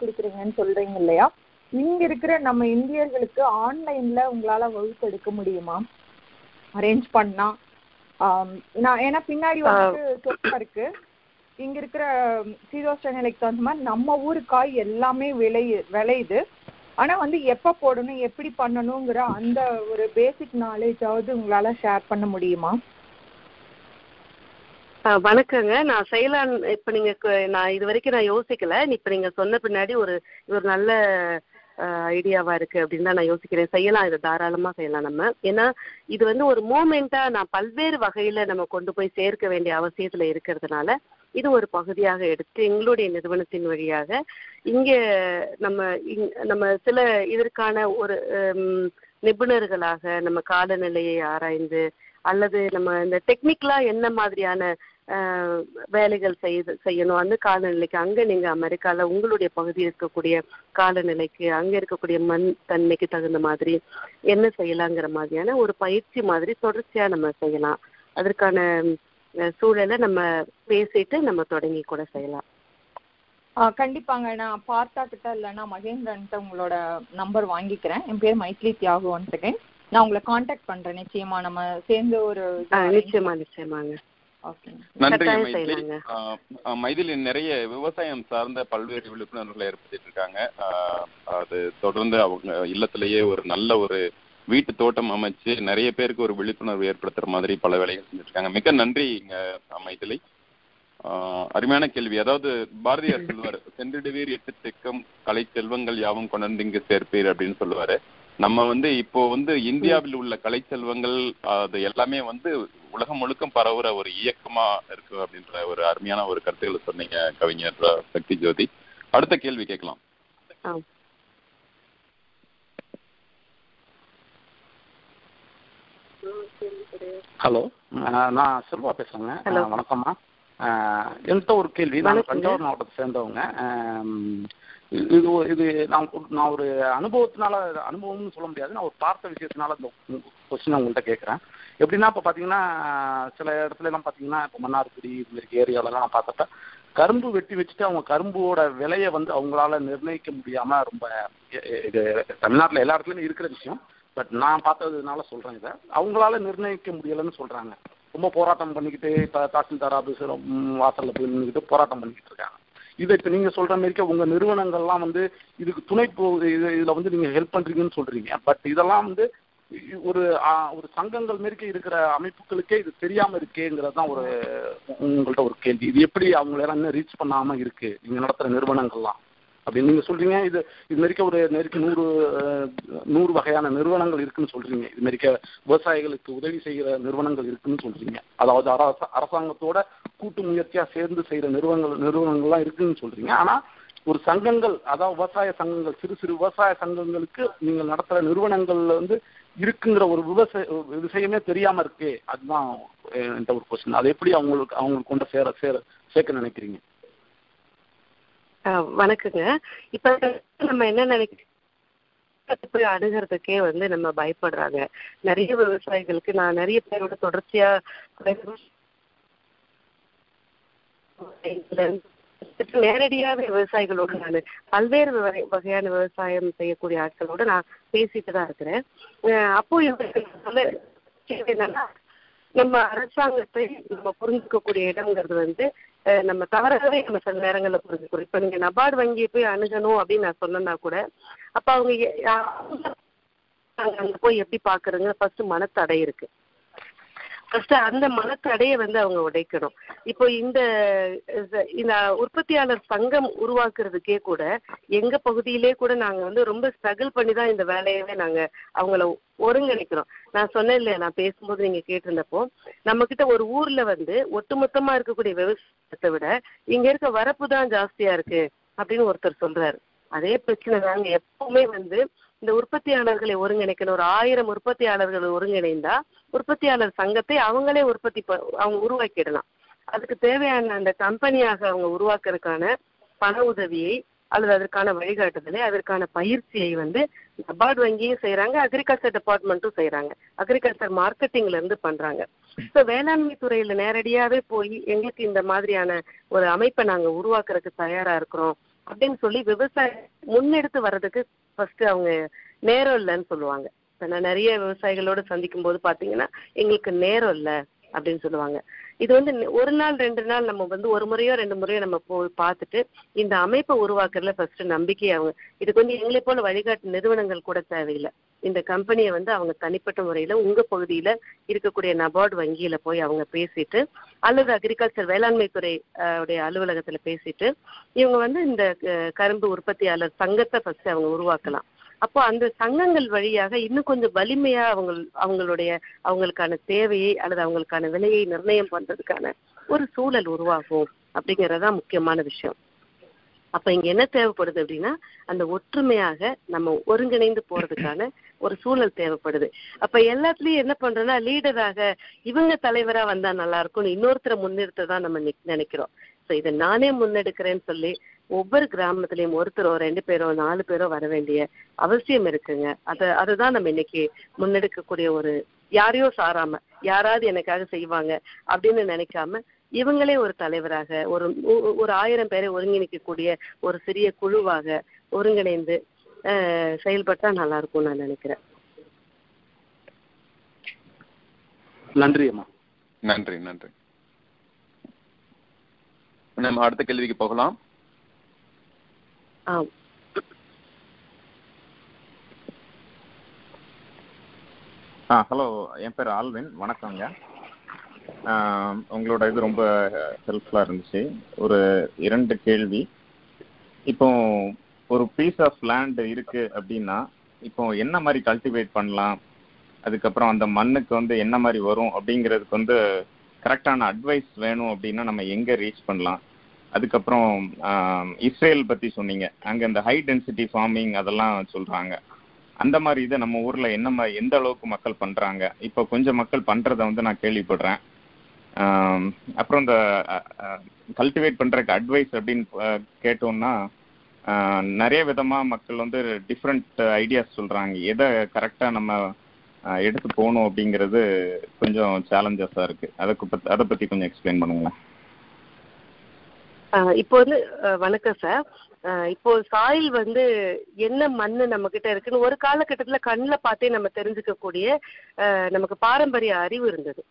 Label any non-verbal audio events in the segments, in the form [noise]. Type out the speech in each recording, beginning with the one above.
கொடுக்குறீங்கன்னு சொல்றீங்க இல்லையா? இங்க இருக்கிற நம்ம இந்தியர்களுக்கு ஆன்லைன்ல உங்களால வகுப்பு எடுக்க முடியுமா? அரேஞ்ச் பண்ணா. நான் ஏன்னா பின்னாடி வந்து இருக்கு. இங்க இருக்கிற சீதோஷ்ட நிலைக்கு தகுந்த மாதிரி நம்ம ஊரு காய் எல்லாமே விளையு விளையுது. ஆனா வந்து எப்ப போடணும் எப்படி பண்ணணுங்கிற அந்த ஒரு பேசிக் நாலேஜாவது உங்களால ஷேர் பண்ண முடியுமா? வணக்கங்க. நான் செய்யலான் இப்போ நீங்க நான் இது வரைக்கும் நான் யோசிக்கல. இப்போ நீங்க சொன்ன பின்னாடி ஒரு ஒரு நல்ல ஐடியாவா இருக்கு அப்படின்னு தான் நான் யோசிக்கிறேன். செய்யலாம் இதை தாராளமா செய்யலாம் நம்ம. ஏன்னா இது வந்து ஒரு மூமெண்டா நான் பல்வேறு வகையில நம்ம கொண்டு போய் சேர்க்க வேண்டிய அவசியத்துல இருக்கிறதுனால இது ஒரு பகுதியாக எடுத்து எங்களுடைய நிறுவனத்தின் வழியாக இங்க நம்ம இங்- நம்ம சில இதற்கான ஒரு நிபுணர்களாக நம்ம காலநிலையை ஆராய்ந்து அல்லது நம்ம இந்த டெக்னிக்கலா என்ன மாதிரியான வேலைகள் செய்து செய்யணும். அந்த காலநிலைக்கு அங்க நீங்க அமெரிக்கால உங்களுடைய பகுதியில் இருக்கக்கூடிய காலநிலைக்கு அங்க இருக்கக்கூடிய மண் தன்மைக்கு தகுந்த மாதிரி என்ன செய்யலாங்கிற மாதிரியான ஒரு பயிற்சி மாதிரி தொடர்ச்சியா நம்ம செய்யலாம். அதற்கான சூழலை நம்ம பேசிட்டு நம்ம தொடங்கி கூட செய்யலாம். ஆ, கண்டிப்பாங்க. நான் பார்த்தா கிட்ட இல்லைன்னா மகேந்திரன்ட்ட உங்களோட நம்பர் வாங்கிக்கிறேன். என் பேர் மைத்லி தியாகு ஒன் செகண்ட் நான் உங்களை காண்டாக்ட் பண்றேன். நிச்சயமா நம்ம சேர்ந்து ஒரு நிச்சயமா நிச்சயமாங்க. நன்றி மைதிலி நிறைய விவசாயம் சார்ந்த பல்வேறு விழிப்புணர்வுகளை ஏற்படுத்திட்டு இருக்காங்க அது தொடர்ந்து அவங்க இல்லத்திலேயே ஒரு நல்ல ஒரு வீட்டு தோட்டம் அமைச்சு நிறைய பேருக்கு ஒரு விழிப்புணர்வு ஏற்படுத்துற மாதிரி பல வேலைகள் செஞ்சுட்டு இருக்காங்க மிக நன்றி மைதிலி ஆஹ் அருமையான கேள்வி. அதாவது பாரதியார் [laughs] சொல்லுவார் சென்றிடுவீர் எட்டு திக்கம் கலை செல்வங்கள் யாவும் கொண்டு இங்கு சேர்ப்பீர் அப்படின்னு சொல்லுவாரு. நம்ம வந்து இப்போ வந்து இந்தியாவில் உள்ள கலை செல்வங்கள் அது எல்லாமே வந்து உலகம் முழுக்க பரவுற ஒரு இயக்கமா இருக்கு அப்படின்ற ஒரு அருமையான ஒரு கருத்துக்களை சொன்னீங்க கவிஞர் சக்தி ஜோதி. அடுத்த கேள்வி கேட்கலாம். ஹலோ. நான் செல்வா பேசுறேங்க. வணக்கம்மா. என்கிட்ட ஒரு கேள்வி. நான். தஞ்சாவூர் மாவட்டத்தை சேர்ந்தவங்க. இது இது ஒரு- இது நான் ஒரு- நான் ஒரு அனுபவத்தினால அனுபவம்னு சொல்ல முடியாது. நான் ஒரு பார்த்த விஷயத்தினால இந்த கொஸ்டின் உங்கள்கிட்ட கேட்குறேன். எப்படின்னா இப்போ பார்த்தீங்கன்னா சில இடத்துல எல்லாம் பார்த்தீங்கன்னா இப்போ மன்னார்குடி இது மாதிரி ஏரியாவிலலாம் நான் பார்த்தப்ப கரும்பு வெட்டி வச்சுட்டு அவங்க கரும்போட விலையை வந்து அவங்களால நிர்ணயிக்க முடியாம ரொம்ப இது தமிழ்நாட்டில் எல்லா இடத்துலையும் இருக்கிற விஷயம். பட் நான் பார்த்ததுனால சொல்கிறேன் இதை. அவங்களால நிர்ணயிக்க முடியலைன்னு சொல்கிறாங்க ரொம்ப போராட்டம் பண்ணிக்கிட்டு இப்போ தாசில்தார் ஆஃபீஸர் வாசலில் போய் நின்றுக்கிட்டு போராட்டம் பண்ணிக்கிட்டு இருக்காங்க. இதை இப்போ நீங்கள் சொல்கிற மாதிரிக்கா உங்கள் நிறுவனங்கள்லாம் வந்து இதுக்கு துணை போ இது வந்து நீங்கள் ஹெல்ப் பண்ணுறீங்கன்னு சொல்கிறீங்க பட் இதெல்லாம் வந்து ஒரு ஒரு சங்கங்கள் மாரிக்க இருக்கிற அமைப்புகளுக்கே இது தெரியாமல் இருக்கேங்கிறது தான் ஒரு உங்கள்கிட்ட ஒரு கேள்வி. இது எப்படி அவங்களெல்லாம் இன்னும் ரீச் பண்ணாமல் இருக்குது நீங்கள் நடத்துகிற நிறுவனங்கள்லாம். அப்படின்னு நீங்கள் சொல்கிறீங்க இது இது மாரிக்க ஒரு நெருக்கி நூறு நூறு வகையான நிறுவனங்கள் இருக்குன்னு சொல்கிறீங்க இது மாரிக்க விவசாயிகளுக்கு உதவி செய்கிற நிறுவனங்கள் இருக்குன்னு சொல்கிறீங்க அதாவது அரச அரசாங்கத்தோட கூட்டு முயற்சியா சேர்ந்து செய்யற நிறுவனங்கள் நிறுவனங்கள்லாம் இருக்குன்னு சொல்றீங்க. ஆனா ஒரு சங்கங்கள் அதாவது விவசாய சங்கங்கள் சிறு சிறு விவசாய சங்கங்களுக்கு நீங்கள் நடத்துற நிறுவனங்கள்ல வந்து இருக்குங்கிற ஒரு விவசாய விஷயமே தெரியாம இருக்கே. அதுதான் என்கிட்ட ஒரு கொஸ்டின் அதை எப்படி அவங்களுக்கு அவங்களுக்கு கொண்டு சேர சேர சேர்க்க நினைக்கிறீங்க? வணக்கங்க. இப்ப நம்ம என்ன நினைக்கிறோம் போய் அணுகிறதுக்கே வந்து நம்ம பயப்படுறாங்க. நிறைய விவசாயிகளுக்கு நான் நிறைய பேரோட தொடர்ச்சியா நேரடியாவே விவசாயிகளோட நான் பல்வேறு வகை- வகையான விவசாயம் செய்யக்கூடிய ஆட்களோட நான் பேசிட்டு தான் இருக்கிறேன். அப்போ என்னன்னா நம்ம அரசாங்கத்தை நம்ம புரிஞ்சுக்கக்கூடிய இடம்ங்கிறது வந்து நம்ம தவறாகவே நம்ம சில நேரங்களில் புரிஞ்சுக்கிறோம். இப்போ நீங்க நபார்டு வங்கியை போய் அணுகணும் அப்படின்னு நான் சொன்னேன்னா கூட அப்ப அவங்க அவங்க அங்க போய் எப்படி பாக்குறதுங்க? ஃபர்ஸ்ட் மனத்தடை இருக்கு. ஃபர்ஸ்ட் அந்த மனத்தடையை வந்து அவங்க உடைக்கணும். இப்போ இந்த இந்த உற்பத்தியாளர் சங்கம் உருவாக்குறதுக்கே கூட எங்க பகுதியிலே கூட நாங்க வந்து ரொம்ப ஸ்ட்ரகிள் பண்ணி தான் இந்த வேலையவே நாங்க அவங்கள ஒருங்கிணைக்கிறோம். நான் சொன்னேன் இல்லையா நான் பேசும்போது நீங்க கேட்டிருந்தப்போ நம்ம கிட்ட ஒரு ஊர்ல வந்து ஒட்டுமொத்தமா இருக்கக்கூடிய விவசாயத்தை விட இங்க இருக்க வரப்பு தான் ஜாஸ்தியா இருக்கு அப்படின்னு ஒருத்தர் சொல்றாரு. அதே பிரச்சனை தாங்க எப்பவுமே வந்து இந்த உற்பத்தியாளர்களை ஒருங்கிணைக்கணும். ஒரு ஆயிரம் உற்பத்தியாளர்கள் ஒருங்கிணைந்தா உற்பத்தியாளர் சங்கத்தை அவங்களே உற்பத்தி ப- அவங்க உருவாக்கிடலாம். அதுக்கு தேவையான அந்த கம்பெனியாக அவங்க உருவாக்குறதுக்கான பண உதவியை அல்லது அதற்கான வழிகாட்டுதலை அதற்கான பயிற்சியை வந்து நபார்டு வங்கியும் செய்யறாங்க அக்ரிகல்ச்சர் டிபார்ட்மெண்ட்டும் செய்றாங்க. அக்ரிகல்ச்சர் மார்க்கெட்டிங்ல இருந்து பண்றாங்க. ஸோ வேளாண்மை துறையில நேரடியாவே போய் எங்களுக்கு இந்த மாதிரியான ஒரு அமைப்பை நாங்க உருவாக்குறதுக்கு தயாரா இருக்கிறோம். அப்படின்னு சொல்லி விவசாயம் முன்னெடுத்து வர்றதுக்கு ஃபர்ஸ்ட் அவங்க நேரம் இல்லைன்னு சொல்லுவாங்க. இப்ப நான் நிறைய விவசாயிகளோட சந்திக்கும் போது பாத்தீங்கன்னா எங்களுக்கு நேரம் இல்லை அப்படின்னு சொல்லுவாங்க. இது வந்து ஒரு நாள் ரெண்டு நாள் நம்ம வந்து ஒரு முறையோ ரெண்டு முறையோ நம்ம போய் பார்த்துட்டு இந்த அமைப்பை உருவாக்குறதுல ஃபர்ஸ்ட் நம்பிக்கை அவங்க. இதுக்கு வந்து எங்களை போல வழிகாட்டு நிறுவனங்கள் கூட தேவையில்லை. இந்த கம்பெனியை வந்து அவங்க தனிப்பட்ட முறையில உங்க பகுதியில இருக்கக்கூடிய நபார்டு வங்கியில போய் அவங்க பேசிட்டு அல்லது அக்ரிகல்ச்சர் வேளாண்மை துறை உடைய அலுவலகத்துல பேசிட்டு இவங்க வந்து இந்த கரும்பு உற்பத்தியாளர் சங்கத்தை ஃபர்ஸ்ட் அவங்க உருவாக்கலாம். அப்போ அந்த சங்கங்கள் வழியாக இன்னும் கொஞ்சம் வலிமையா அவங்க அவங்களுடைய அவங்களுக்கான தேவையை அல்லது அவங்களுக்கான விலையை நிர்ணயம் பண்றதுக்கான ஒரு சூழல் உருவாகும் அப்படிங்கறதுதான் முக்கியமான விஷயம். அப்ப இங்க என்ன தேவைப்படுது அப்படின்னா அந்த ஒற்றுமையாக நம்ம ஒருங்கிணைந்து போறதுக்கான ஒரு சூழல் தேவைப்படுது. அப்ப எல்லாத்துலயும் என்ன பண்றோம்னா லீடராக இவங்க தலைவரா வந்தா நல்லா இருக்கும்னு இன்னொருத்தரை முன்னிறுத்த தான் நம்ம நினைக்கிறோம். இதை நானே முன்னெடுக்கிறேன்னு சொல்லி ஒவ்வொரு கிராமத்திலயும் ஒருத்தரோ ரெண்டு பேரோ நாலு பேரோ வர வேண்டிய அவசியம் இருக்குங்க. அத அதுதான் நம்ம இன்னைக்கு முன்னெடுக்கக்கூடிய ஒரு யாரையோ சாராம யாராவது எனக்காக செய்வாங்க அப்படின்னு நினைக்காம இவங்களே ஒரு தலைவராக ஒரு ஒரு ஆயிரம் பேரை ஒருங்கிணைக்கக்கூடிய ஒரு சிறிய குழுவாக ஒருங்கிணைந்து செயல்பட்டா நல்லா இருக்கும்னு நான் நினைக்கிறேன். நன்றி அம்மா. நன்றி நன்றி. நம்ம அடுத்த கேள்விக்கு போகலாம். ஆ ஆ ஹலோ என் பேர் ஆல்வின். வணக்கங்க உங்களோட இது ரொம்ப ஹெல்ப்ஃபுல்லாக இருந்துச்சு. ஒரு இரண்டு கேள்வி. இப்போ ஒரு பீஸ் ஆஃப் லேண்ட் இருக்கு அப்படின்னா இப்போ என்ன மாதிரி கல்டிவேட் பண்ணலாம்? அதுக்கப்புறம் அந்த மண்ணுக்கு வந்து என்ன மாதிரி வரும் அப்படிங்கிறதுக்கு வந்து கரெக்டான அட்வைஸ் வேணும் அப்படின்னா நம்ம எங்கே ரீச் பண்ணலாம்? அதுக்கப்புறம் இஸ்ரேல் பற்றி சொன்னீங்க. அங்கே இந்த ஹை டென்சிட்டி ஃபார்மிங் அதெல்லாம் சொல்கிறாங்க அந்த மாதிரி இதை நம்ம ஊர்ல என்ன மாதிரி எந்த அளவுக்கு மக்கள் பண்றாங்க? இப்போ கொஞ்சம் மக்கள் பண்ணுறத வந்து நான் கேள்விப்படுறேன். அப்புறம் இந்த கல்டிவேட் பண்றதுக்கு அட்வைஸ் அப்படின்னு கேட்டோம்னா நிறைய விதமா மக்கள் வந்து டிஃப்ரெண்ட் ஐடியாஸ் சொல்றாங்க. எதை கரெக்டா நம்ம எடுத்து போகணும் அப்படிங்கிறது கொஞ்சம் சேலஞ்சஸாக இருக்கு. அதுக்கு அதை பத்தி கொஞ்சம் எக்ஸ்பிளைன் பண்ணுங்களேன். இப்போ வந்து வணக்கம் சார் இப்போ சாயில் வந்து என்ன மண்ணு நம்ம கிட்ட இருக்குன்னு ஒரு காலகட்டத்துல கண்ணில் பார்த்தே நம்ம தெரிஞ்சுக்கக்கூடிய நமக்கு பாரம்பரிய அறிவு இருந்தது.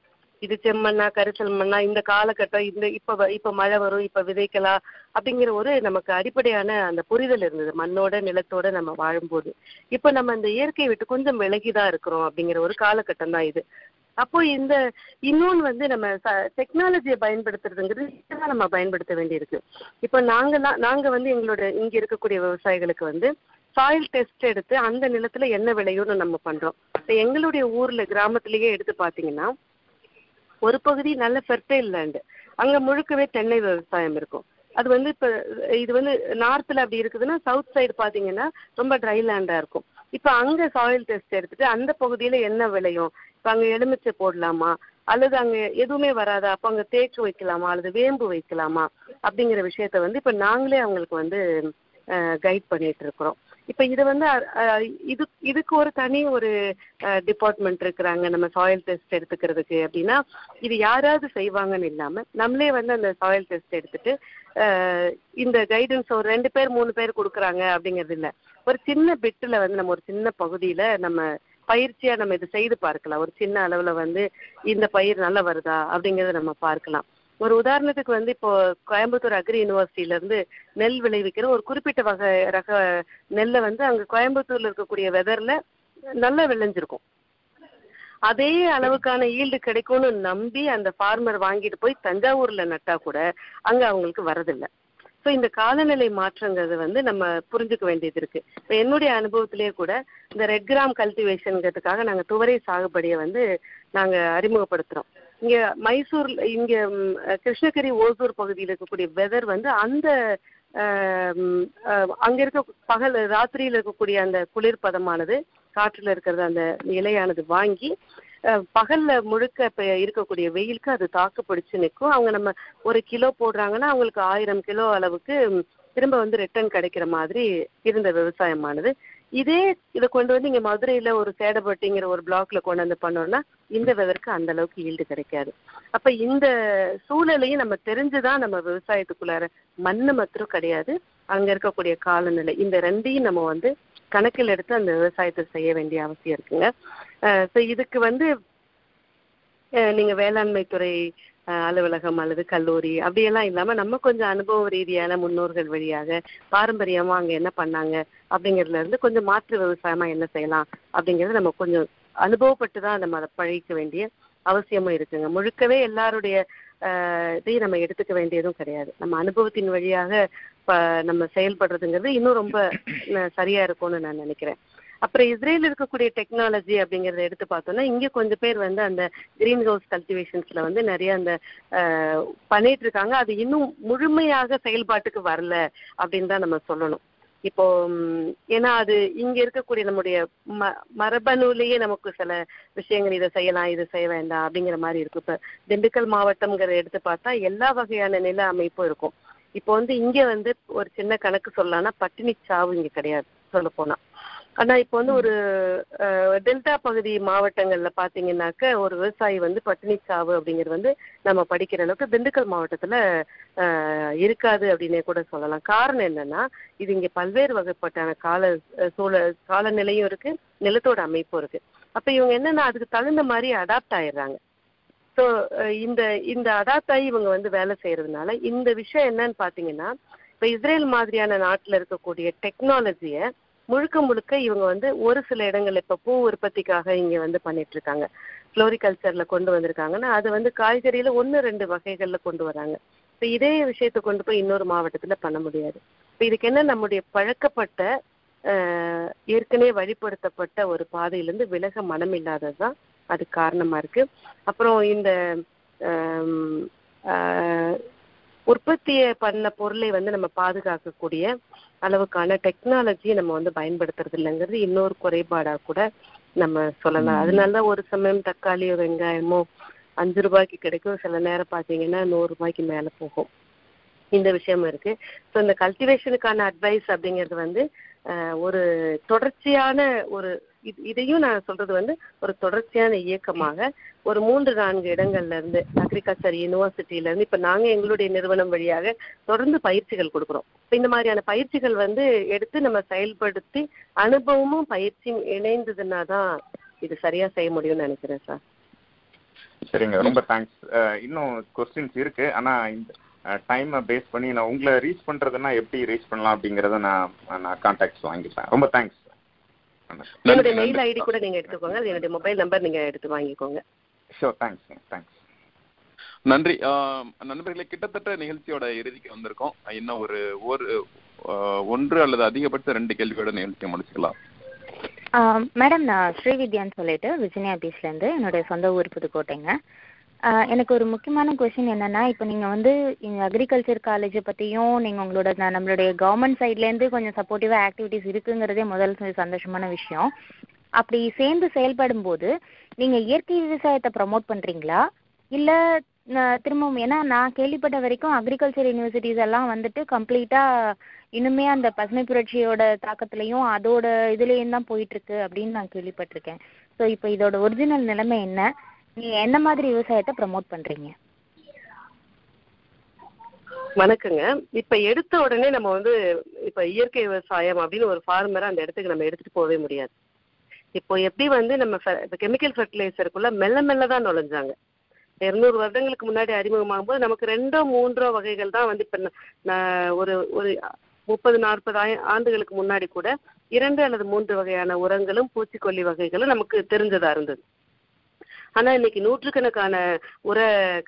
இது செம்மண்ணா கரிசல் மண்ணா இந்த காலகட்டம் இந்த இப்ப வ- இப்ப மழை வரும் இப்ப விதைக்கலாம் அப்படிங்கிற ஒரு நமக்கு அடிப்படையான அந்த புரிதல் இருந்தது. மண்ணோட நிலத்தோட நம்ம வாழும்போது. இப்ப நம்ம இந்த இயற்கையை விட்டு கொஞ்சம் விலகிதான் இருக்கிறோம் அப்படிங்கிற ஒரு காலகட்டம் தான் இது. அப்போ இந்த இன்னொன்னு வந்து நம்ம டெக்னாலஜியை பயன்படுத்துறதுங்கிறது தான் நம்ம பயன்படுத்த வேண்டியிருக்கு. இப்போ நாங்கெல்லாம் நாங்க வந்து எங்களோட இங்க இருக்கக்கூடிய விவசாயிகளுக்கு வந்து சாயில் டெஸ்ட் எடுத்து அந்த நிலத்துல என்ன விளையும்னு நம்ம பண்றோம். இப்போ எங்களுடைய ஊர்ல கிராமத்திலேயே எடுத்து பார்த்தீங்கன்னா ஒரு பகுதி நல்ல ஃபெர்டைல் லேண்டு அங்க முழுக்கவே தென்னை விவசாயம் இருக்கும். அது வந்து இப்ப இது வந்து நார்த்ல அப்படி இருக்குதுன்னா சவுத் சைடு பாத்தீங்கன்னா ரொம்ப ட்ரை லேண்டா இருக்கும். இப்ப அங்க சாயில் டெஸ்ட் எடுத்துட்டு அந்த பகுதியில என்ன விளையும் இப்போ அங்க எலுமிச்சை போடலாமா? அல்லது அங்க எதுவுமே வராதா? அப்ப அங்க தேக்கு வைக்கலாமா? அல்லது வேம்பு வைக்கலாமா? அப்படிங்கிற விஷயத்த வந்து இப்ப நாங்களே அவங்களுக்கு வந்து கைட் பண்ணிட்டு இருக்கிறோம். இப்ப இது வந்து இது இதுக்கு ஒரு தனி ஒரு டிபார்ட்மெண்ட் இருக்கிறாங்க. நம்ம சாயில் டெஸ்ட் எடுத்துக்கிறதுக்கு அப்படின்னா இது யாராவது செய்வாங்கன்னு இல்லாம நம்மளே வந்து அந்த சாயில் டெஸ்ட் எடுத்துட்டு இந்த கைடன்ஸ் ஒரு ரெண்டு பேர் மூணு பேர் கொடுக்குறாங்க அப்படிங்கிறது இல்ல. ஒரு சின்ன பிட்டுல வந்து நம்ம ஒரு சின்ன பகுதியில நம்ம பயிற்சியா நம்ம இதை செய்து பார்க்கலாம். ஒரு சின்ன அளவுல வந்து இந்த பயிர் நல்லா வருதா அப்படிங்கறத நம்ம பார்க்கலாம். ஒரு உதாரணத்துக்கு வந்து இப்போ கோயம்புத்தூர் அக்ரி யூனிவர்சிட்டியில இருந்து நெல் விளைவிக்கிற ஒரு குறிப்பிட்ட வகை ரக நெல்லை வந்து அங்க கோயம்புத்தூர்ல இருக்கக்கூடிய வெதர்ல நல்லா விளைஞ்சிருக்கும். அதே அளவுக்கான ஈல்டு கிடைக்கும்னு நம்பி அந்த ஃபார்மர் வாங்கிட்டு போய் தஞ்சாவூர்ல நட்டா கூட அங்க அவங்களுக்கு வரதில்லை ஸோ இந்த காலநிலை மாற்றங்கிறது வந்து நம்ம புரிஞ்சுக்க வேண்டியது இருக்கு. இப்போ என்னுடைய அனுபவத்திலேயே கூட இந்த ரெட் கிராம் கல்டிவேஷனுங்கிறதுக்காக நாங்க துவரை சாகுபடியை வந்து நாங்க அறிமுகப்படுத்துறோம். இங்க மைசூர் இங்க கிருஷ்ணகிரி ஓசூர் பகுதியில் இருக்கக்கூடிய வெதர் வந்து அந்த அங்க இருக்க பகல் ராத்திரியில் இருக்கக்கூடிய அந்த குளிர்பதமானது காற்றுல இருக்கிறது அந்த இலையானது வாங்கி பகல்ல முழுக்க இப்ப இருக்கக்கூடிய வெயிலுக்கு அது தாக்கு பிடிச்சு நிற்கும் அவங்க நம்ம ஒரு கிலோ போடுறாங்கன்னா அவங்களுக்கு ஆயிரம் கிலோ அளவுக்கு திரும்ப வந்து ரிட்டர்ன் கிடைக்கிற மாதிரி இருந்த விவசாயமானது. இதே இதை கொண்டு வந்து இங்க மதுரையில ஒரு சேடப்பட்டிங்கிற ஒரு பிளாக்ல கொண்டு வந்து பண்ணோம்னா இந்த வெதருக்கு அந்த அளவுக்கு ஈல்டு கிடைக்காது. அப்ப இந்த சூழலையும் நம்ம தெரிஞ்சுதான் நம்ம விவசாயத்துக்குள்ளார மண்ணு மாத்திரம் கிடையாது. அங்க இருக்கக்கூடிய காலநிலை இந்த ரெண்டையும் நம்ம வந்து கணக்கில் எடுத்து அந்த விவசாயத்தை செய்ய வேண்டிய அவசியம் இருக்குங்க. ஸோ இதுக்கு வந்து நீங்க வேளாண்மை துறை அலுவலகம் அல்லது கல்லூரி அப்படியெல்லாம் இல்லாம நம்ம கொஞ்சம் அனுபவ ரீதியான முன்னோர்கள் வழியாக பாரம்பரியமா அங்க என்ன பண்ணாங்க அப்படிங்கறதுல இருந்து கொஞ்சம் மாற்று விவசாயமா என்ன செய்யலாம் அப்படிங்கறத நம்ம கொஞ்சம் அனுபவப்பட்டு தான் நம்ம அதை பழகிக்க வேண்டிய அவசியமும் இருக்குங்க. முழுக்கவே எல்லாருடைய இதையும் நம்ம எடுத்துக்க வேண்டியதும் கிடையாது. நம்ம அனுபவத்தின் வழியாக நம்ம செயல்படுறதுங்கிறது இன்னும் ரொம்ப சரியா இருக்கும்னு நான் நினைக்கிறேன். அப்புறம் இஸ்ரேல் இருக்கக்கூடிய டெக்னாலஜி அப்படிங்கறத எடுத்து பார்த்தோம்னா இங்க கொஞ்சம் பேர் வந்து அந்த கிரீன் ஹவுஸ் கல்டிவேஷன்ஸ்ல வந்து நிறைய அந்த பண்ணிட்டு இருக்காங்க. அது இன்னும் முழுமையாக செயல்பாட்டுக்கு வரல அப்படின்னு தான் நம்ம சொல்லணும். இப்போ ஏன்னா அது இங்க இருக்கக்கூடிய நம்முடைய ம மரபணுலேயே நமக்கு சில விஷயங்கள் இதை செய்யலாம் இதை செய்ய வேண்டாம் அப்படிங்கிற மாதிரி இருக்கும் இப்ப திண்டுக்கல் மாவட்டம்ங்கிறத எடுத்து பார்த்தா எல்லா வகையான நில அமைப்பும் இருக்கும். இப்போ வந்து இங்க வந்து ஒரு சின்ன கணக்கு சொல்லலாம்னா பட்டினி சாவு இங்க கிடையாது சொல்ல போனா. ஆனா இப்போ வந்து ஒரு டெல்டா பகுதி மாவட்டங்கள்ல பாத்தீங்கன்னாக்க ஒரு விவசாயி வந்து பட்டினி சாவு அப்படிங்கிறது வந்து நம்ம படிக்கிற அளவுக்கு திண்டுக்கல் மாவட்டத்துல இருக்காது அப்படின்னே கூட சொல்லலாம். காரணம் என்னன்னா இது இங்க பல்வேறு வகைப்பட்டான கால சூழல் காலநிலையும் இருக்கு நிலத்தோட அமைப்பும் இருக்கு. அப்ப இவங்க என்னன்னா அதுக்கு தகுந்த மாதிரி அடாப்ட் ஆயிடுறாங்க. ஸோ இந்த இந்த அடாப்ட் ஆகி இவங்க வந்து வேலை செய்யறதுனால இந்த விஷயம் என்னன்னு பாத்தீங்கன்னா இப்ப இஸ்ரேல் மாதிரியான நாட்டுல இருக்கக்கூடிய டெக்னாலஜியை முழுக்க முழுக்க இவங்க வந்து ஒரு சில இடங்கள்ல இப்ப பூ உற்பத்திக்காக இங்க வந்து பண்ணிட்டு இருக்காங்க ஃப்ளோரிகல்ச்சர்ல கொண்டு வந்திருக்காங்கன்னா அது வந்து காய்கறியில ஒன்னு ரெண்டு வகைகள்ல கொண்டு வராங்க. இப்ப இதே விஷயத்தை கொண்டு போய் இன்னொரு மாவட்டத்துல பண்ண முடியாது. இப்ப இதுக்கு என்ன நம்முடைய பழக்கப்பட்ட ஏற்கனவே வழிப்படுத்தப்பட்ட ஒரு பாதையிலிருந்து விலக மனம் இல்லாததுதான் அது காரணமா இருக்கு. அப்புறம் இந்த உற்பத்தியை பண்ண பொருளை வந்து நம்ம பாதுகாக்கக்கூடிய அளவுக்கான டெக்னாலஜியை நம்ம வந்து பயன்படுத்துறது இல்லைங்கிறது இன்னொரு குறைபாடா கூட நம்ம சொல்லலாம். அதனால ஒரு சமயம் தக்காளியோ வெங்காயமோ அஞ்சு ரூபாய்க்கு கிடைக்கும். சில நேரம் பார்த்தீங்கன்னா நூறு ரூபாய்க்கு மேல போகும். இந்த விஷயம் இருக்கு. ஸோ இந்த கல்டிவேஷனுக்கான அட்வைஸ் அப்படிங்கிறது வந்து ஒரு தொடர்ச்சியான ஒரு இது- இதையும் நான் சொல்றது வந்து ஒரு தொடர்ச்சியான இயக்கமாக ஒரு மூன்று நான்கு இடங்கள்ல இருந்து அக்ரிகல்ச்சர் யூனிவர்சிட்டியில இருந்து இப்ப நாங்க எங்களுடைய நிறுவனம் வழியாக தொடர்ந்து பயிற்சிகள் கொடுக்குறோம். இந்த மாதிரியான பயிற்சிகள் வந்து எடுத்து நம்ம செயல்படுத்தி அனுபவமும் பயிற்சியும் இணைந்ததுன்னா தான் இது சரியா செய்ய முடியும்னு நினைக்கிறேன் சார். சரிங்க. ரொம்ப தேங்க்ஸ் இன்னும் கொஸ்டின்ஸ் இருக்கு. ஆனா இந்த டைமை பேஸ் பண்ணி நான் உங்களை ரீச் பண்றதுன்னா எப்படி ரீச் பண்ணலாம் அப்படிங்கறத நான் நான் கான்டாக்ட்ஸ் வாங்கிப்பேன். ரொம்ப தேங்க்ஸ் என்னுடைய மெயில் ஐடி கூட நீங்க எடுத்துக்கோங்க. அது என்னுடைய மொபைல் நம்பர் நீங்க எடுத்து வாங்கிக்கோங்க. ஷோர் தேங்க்ஸ் தேங்க்ஸ் நன்றி. ஆஹ் நண்பர்களே கிட்டத்தட்ட நிகழ்ச்சியோட இறுதிக்கு வந்திருக்கோம். இன்னும் ஒரு ஒரு ஒன்று அல்லது அதிகபட்சம் ரெண்டு கேள்வியோட நிகழ்ச்சியை முடிச்சுக்கலாம். மேடம் நான் ஸ்ரீவித்யான்னு சொல்லிட்டு விஜயனியா பீச்லேருந்து என்னுடைய சொந்த ஊர் புதுக்கோட்டைங்க. எனக்கு ஒரு முக்கியமான கொஷின் என்னென்னா இப்போ நீங்கள் வந்து இந்த அக்ரிகல்ச்சர் காலேஜை பற்றியும் நீங்கள் உங்களோட நம்மளுடைய கவர்மெண்ட் சைட்லேருந்து கொஞ்சம் சப்போர்ட்டிவாக ஆக்டிவிட்டீஸ் இருக்குங்கிறதே முதல் சந்தோஷமான விஷயம். அப்படி சேர்ந்து செயல்படும் போது நீங்கள் இயற்கை விவசாயத்தை ப்ரமோட் பண்ணுறீங்களா இல்லை திரும்பவும் ஏன்னா நான் கேள்விப்பட்ட வரைக்கும் அக்ரிகல்ச்சர் யூனிவர்சிட்டிஸ் எல்லாம் வந்துட்டு கம்ப்ளீட்டாக இன்னுமே அந்த பசுமை புரட்சியோட தாக்கத்துலேயும் அதோட இதுலேயும் தான் போயிட்டுருக்கு அப்படின்னு நான் கேள்விப்பட்டிருக்கேன். ஸோ இப்போ இதோட ஒரிஜினல் நிலைமை என்ன? நீங்கள் என்ன மாதிரி விவசாயத்தை ப்ரமோட் பண்ணுறீங்க வணக்கங்க. இப்ப எடுத்த உடனே நம்ம வந்து இப்ப இயற்கை விவசாயம் அப்படின்னு ஒரு ஃபார்மரை அந்த இடத்துக்கு நம்ம எடுத்துட்டு போகவே முடியாது. இப்போ எப்படி வந்து நம்ம கெமிக்கல் ஃபர்டிலைசருக்குள்ள மெல்ல மெல்ல தான் நுழைஞ்சாங்க. இருநூறு வருடங்களுக்கு முன்னாடி அறிமுகமாகும் போது நமக்கு ரெண்டோ மூன்றோ வகைகள் தான் வந்து இப்ப ஒரு ஒரு முப்பது நாற்பது ஆண்டுகளுக்கு முன்னாடி கூட இரண்டு அல்லது மூன்று வகையான உரங்களும் பூச்சிக்கொல்லி வகைகளும் நமக்கு தெரிஞ்சதா இருந்தது. ஆனா இன்னைக்கு நூற்றுக்கணக்கான உர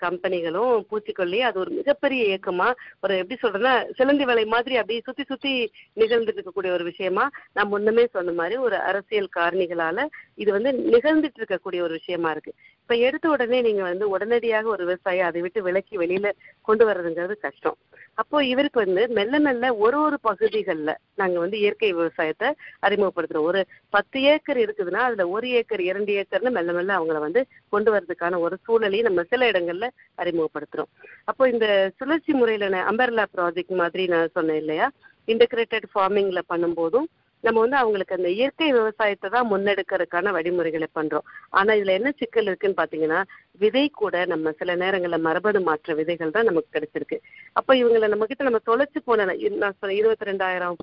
கம்பெனிகளும் பூச்சிக்கொல்லி அது ஒரு மிகப்பெரிய இயக்கமா ஒரு எப்படி சொல்றேன்னா சிலந்தி வலை மாதிரி அப்படியே சுத்தி சுத்தி நிகழ்ந்துட்டு இருக்கக்கூடிய ஒரு விஷயமா நான் முன்னமே சொன்ன மாதிரி ஒரு அரசியல் காரணிகளால இது வந்து நிகழ்ந்துட்டு இருக்கக்கூடிய ஒரு விஷயமா இருக்கு. இப்ப எடுத்த உடனே நீங்க வந்து உடனடியாக ஒரு விவசாயி அதை விட்டு விலக்கி வெளியில கொண்டு வர்றதுங்கிறது கஷ்டம். அப்போ இவருக்கு வந்து மெல்ல மெல்ல ஒரு ஒரு பகுதிகளில் நாங்கள் வந்து இயற்கை விவசாயத்தை அறிமுகப்படுத்துகிறோம் ஒரு பத்து ஏக்கர் இருக்குதுன்னா அதில் ஒரு ஏக்கர் இரண்டு ஏக்கர்னு மெல்ல மெல்ல அவங்கள வந்து கொண்டு வர்றதுக்கான ஒரு சூழலையும் நம்ம சில இடங்களில் அறிமுகப்படுத்துகிறோம் அப்போ இந்த சுழற்சி முறையில் அம்பர்லா ப்ராஜெக்ட் மாதிரி நான் சொன்னேன் இல்லையா? இன்டகிரேட்டட் ஃபார்மிங்கில் பண்ணும்போதும் நம்ம வந்து அவங்களுக்கு அந்த இயற்கை விவசாயத்தை தான் முன்னெடுக்கிறதுக்கான வழிமுறைகளை பண்றோம். ஆனா இதுல என்ன சிக்கல் இருக்குன்னு பாத்தீங்கன்னா விதை கூட நம்ம சில நேரங்கள்ல மரபணு மாற்ற விதைகள் தான் நமக்கு கிடைச்சிருக்கு. அப்ப இவங்களை நம்ம கிட்ட நம்ம தொலைச்சு போன நான் சொன்ன இருபத்தி ரெண்டாயிரம்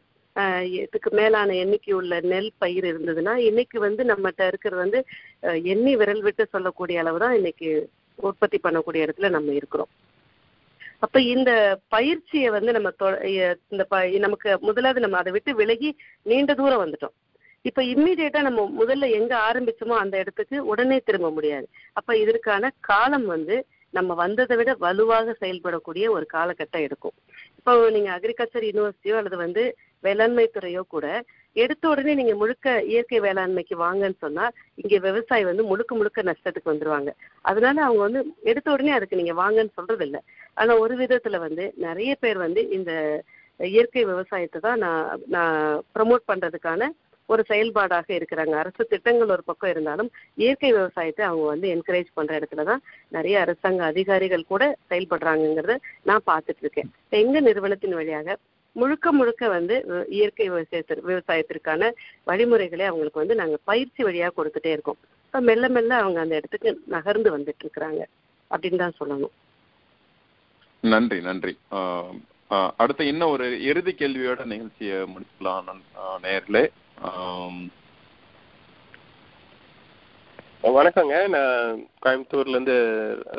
இதுக்கு மேலான எண்ணிக்கை உள்ள நெல் பயிர் இருந்ததுன்னா இன்னைக்கு வந்து நம்மகிட்ட இருக்கிறது வந்து எண்ணி விரல் விட்டு சொல்லக்கூடிய அளவு தான் இன்னைக்கு உற்பத்தி பண்ணக்கூடிய இடத்துல நம்ம இருக்கிறோம். அப்ப இந்த பயிற்சியை வந்து நம்ம இந்த ப- நமக்கு முதலாவது நம்ம அதை விட்டு விலகி நீண்ட தூரம் வந்துட்டோம். இப்ப இம்மிடியேட்டா நம்ம முதல்ல எங்க ஆரம்பிச்சோமோ அந்த இடத்துக்கு உடனே திரும்ப முடியாது. அப்ப இதற்கான காலம் வந்து நம்ம வந்ததை விட வலுவாக செயல்படக்கூடிய ஒரு காலகட்டம் எடுக்கும் இப்போ நீங்க அக்ரிகல்ச்சர் யூனிவர்சிட்டியோ அல்லது வந்து வேளாண்மை துறையோ கூட எடுத்த உடனே நீங்க முழுக்க இயற்கை வேளாண்மைக்கு வாங்கன்னு சொன்னா இங்க விவசாயி வந்து முழுக்க முழுக்க நஷ்டத்துக்கு வந்துருவாங்க. அதனால அவங்க வந்து எடுத்த உடனே அதுக்கு நீங்க வாங்கன்னு சொல்றது இல்லை ஆனா ஒரு விதத்துல வந்து நிறைய பேர் வந்து இந்த இயற்கை விவசாயத்தை தான் நான் நான் ப்ரமோட் பண்றதுக்கான ஒரு செயல்பாடாக இருக்கிறாங்க. அரசு திட்டங்கள் ஒரு பக்கம் இருந்தாலும் இயற்கை விவசாயத்தை அவங்க வந்து என்கரேஜ் பண்ற இடத்துல தான் நிறைய அரசாங்க அதிகாரிகள் கூட செயல்படுறாங்கங்கிறத நான் பார்த்துட்டு இருக்கேன். எங்க நிறுவனத்தின் வழியாக முழுக்க முழுக்க வந்து இயற்கை விவசாயத்திற்கு விவசாயத்திற்கான வழிமுறைகளை அவங்களுக்கு வந்து நாங்க பயிற்சி வழியா கொடுத்துட்டே இருக்கோம். இப்ப மெல்ல மெல்ல அவங்க அந்த இடத்துக்கு நகர்ந்து வந்துட்டு இருக்கிறாங்க அப்படின்னு தான் சொல்லணும். நன்றி நன்றி. அடுத்து இன்னும் ஒரு இறுதி கேள்வியோட நிகழ்ச்சியை முடிச்சுக்கலாம் ஆம், வணக்கங்க. நான் கோயம்புத்தூர்ல இருந்து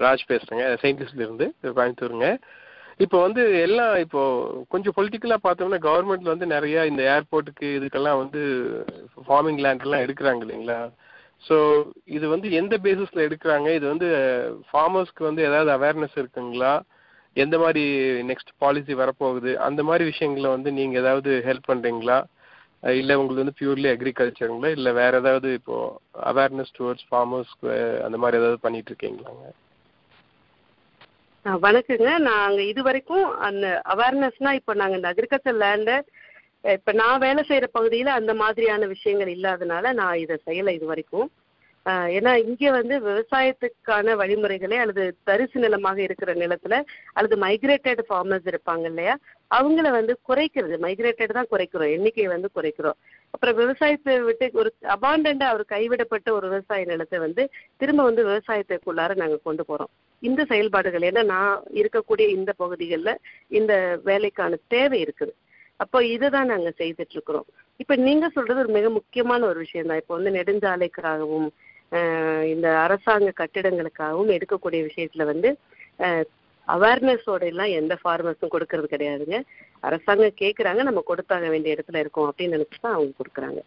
ராஜ் பேசுறேங்க. சயின்டிஸ்ட்ல இருந்து கோயம்புத்தூருங்க. இப்போ வந்து எல்லாம் இப்போ கொஞ்சம் பொலிட்டிக்கலா பார்த்தோம்னா கவர்மெண்ட்ல வந்து நிறைய இந்த ஏர்போர்ட்டுக்கு இதுக்கெல்லாம் வந்து ஃபார்மிங் லேண்ட் எல்லாம் எடுக்கிறாங்க இல்லைங்களா? ஸோ இது வந்து எந்த பேசிஸ்ல எடுக்கிறாங்க? இது வந்து ஃபார்மர்ஸ்க்கு வந்து ஏதாவது அவேர்னஸ் இருக்குங்களா? எந்த மாதிரி நெக்ஸ்ட் பாலிசி வரப்போகுது? அந்த மாதிரி விஷயங்களை வந்து நீங்க ஏதாவது ஹெல்ப் பண்றீங்களா? இல்லை இல்ல உங்களுக்கு வந்து பியூர்லி அக்ரிகல்ச்சருங்களா இல்ல வேற ஏதாவது இப்போ அவேர்னஸ் டுவர்ட்ஸ் ஃபார்மர்ஸ்க்கு அந்த மாதிரி ஏதாவது பண்ணிட்டு இருக்கீங்களாங்க? வணக்கங்க. நாங்க இது வரைக்கும் அந்த அவேர்னஸ்னா இப்போ நாங்க இந்த அக்ரிகல்ச்சர் லேண்ட இப்ப நான் வேலை செய்யற பகுதியில அந்த மாதிரியான விஷயங்கள் இல்லாதனால நான் இதை செய்யல இது வரைக்கும் ஏன்னா இங்க வந்து விவசாயத்துக்கான வழிமுறைகளே அல்லது தரிசு நிலமாக இருக்கிற நிலத்துல அல்லது மைக்ரேட்டட் ஃபார்மர்ஸ் இருப்பாங்க இல்லையா? அவங்கள வந்து குறைக்கிறது. மைக்ரேட்டட் தான் குறைக்கிறோம். எண்ணிக்கையை வந்து குறைக்கிறோம். அப்புறம் விவசாயத்தை விட்டு ஒரு அபாண்டண்டா அவர் கைவிடப்பட்ட ஒரு விவசாய நிலத்தை வந்து திரும்ப வந்து விவசாயத்துக்குள்ளார நாங்க கொண்டு போறோம். இந்த செயல்பாடுகள் ஏன்னா நான் இருக்கக்கூடிய இந்த பகுதிகளில் இந்த வேலைக்கான தேவை இருக்குது. அப்போ இதை தான் நாங்கள் செய்துட்டு இருக்கிறோம் இப்போ நீங்க சொல்றது ஒரு மிக முக்கியமான ஒரு விஷயம் தான் இப்போ வந்து நெடுஞ்சாலைக்காகவும் இந்த அரசாங்க கட்டிடங்களுக்காகவும் எடுக்கக்கூடிய விஷயத்துல வந்து அவேர்னஸோட எல்லாம் எந்த ஃபார்மர்ஸும் கொடுக்கறது கிடையாதுங்க. அரசாங்கம் கேட்குறாங்க நம்ம கொடுத்தாக வேண்டிய இடத்துல இருக்கோம் அப்படின்னு நினைச்சு தான் அவங்க கொடுக்குறாங்க.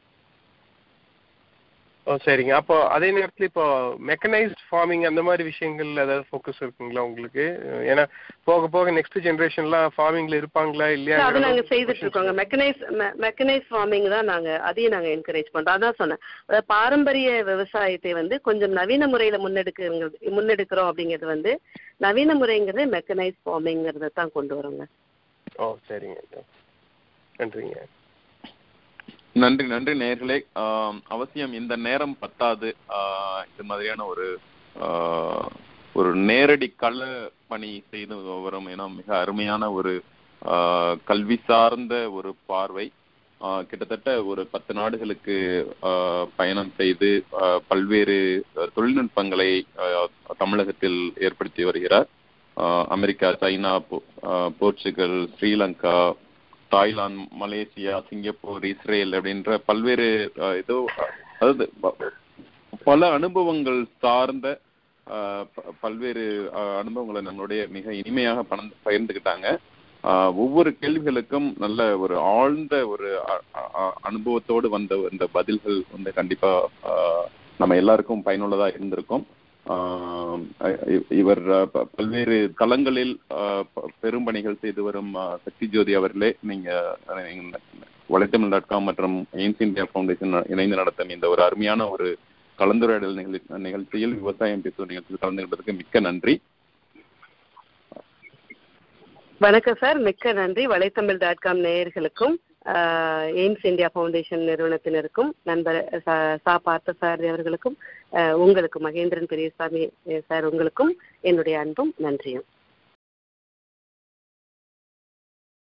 ஓ சரிங்க. அப்போ அதே நேரத்துல இப்போ மெக்கனைஸ்ட் ஃபார்மிங் அந்த மாதிரி விஷயங்கள் ஏதாவது ஃபோக்கஸ் இருக்குங்களா உங்களுக்கு? ஏன்னா போக போக நெக்ஸ்ட் ஜெனரேஷன்லாம் ஃபார்மிங்ல இருப்பாங்களா இல்லையா? அது நாங்க செய்துட்டு இருக்கோங்க. மெக்கனைஸ் மெக்கனைஸ் ஃபார்மிங் தான் நாங்க அதையும் நாங்க என்கரேஜ் பண்றோம். அதான் சொன்னேன். அதாவது பாரம்பரிய விவசாயத்தை வந்து கொஞ்சம் நவீன முறையில முன்னெடுக்கிறது முன்னெடுக்கிறோம் அப்படிங்கிறது வந்து நவீன முறைங்கிறது மெக்கனைஸ் ஃபார்மிங்கிறத தான் கொண்டு வரோங்க. ஓ சரிங்க. நன்றிங்க. நன்றி நன்றி நேர்களே. அவசியம் இந்த நேரம் பத்தாது. இது மாதிரியான ஒரு ஒரு நேரடி கள பணி செய்து வரும் என மிக அருமையான ஒரு கல்வி சார்ந்த ஒரு பார்வை. கிட்டத்தட்ட ஒரு பத்து நாடுகளுக்கு பயணம் செய்து பல்வேறு தொழில்நுட்பங்களை தமிழகத்தில் ஏற்படுத்தி வருகிறார். அமெரிக்கா சைனா போ- Portugal Sri Lanka Thailand Malaysia Singapore Israel அப்படின்ற பல்வேறு ஏதோ அதாவது பல அனுபவங்கள் சார்ந்த ப- பல்வேறு அனுபவங்களை நம்மளுடைய மிக இனிமையாக பணம் பகிர்ந்துக்கிட்டாங்க. ஒவ்வொரு கேள்விகளுக்கும் நல்ல ஒரு ஆழ்ந்த ஒரு அனுபவத்தோடு வந்த இந்த பதில்கள் வந்து கண்டிப்பா நம்ம எல்லாருக்கும் பயனுள்ளதா இருந்திருக்கும். ஆஹ் இவர் ப- பல்வேறு தளங்களில் பெரும்பணிகள் செய்து வரும் சக்தி ஜோதி அவர்களே நீங்க வலைத்தமிழ் டாட் காம் மற்றும் எய்ம்ஸ் இந்தியா ஃபவுண்டேஷன் இணைந்து நடத்தும் இந்த ஒரு அருமையான ஒரு கலந்துரையாடல் நிகழ்ச்சி நிகழ்ச்சியில் விவசாயம் பேசும் நிகழ்ச்சியில் கலந்து கொண்டதுக்கு மிக்க நன்றி. வணக்கம் சார் மிக்க நன்றி. வலைத்தமிழ் டாட் காம் நேயர்களுக்கும் எய்ம்ஸ் இந்தியா ஃபவுண்டேஷன் நிறுவனத்தினருக்கும் நண்பர் சா- பார்த்த சார் அவர்களுக்கும் ஆஹ், உங்களுக்கு மகேந்திரன் பெரியசாமி சார் உங்களுக்கும் என்னுடைய அன்பும் நன்றியும்.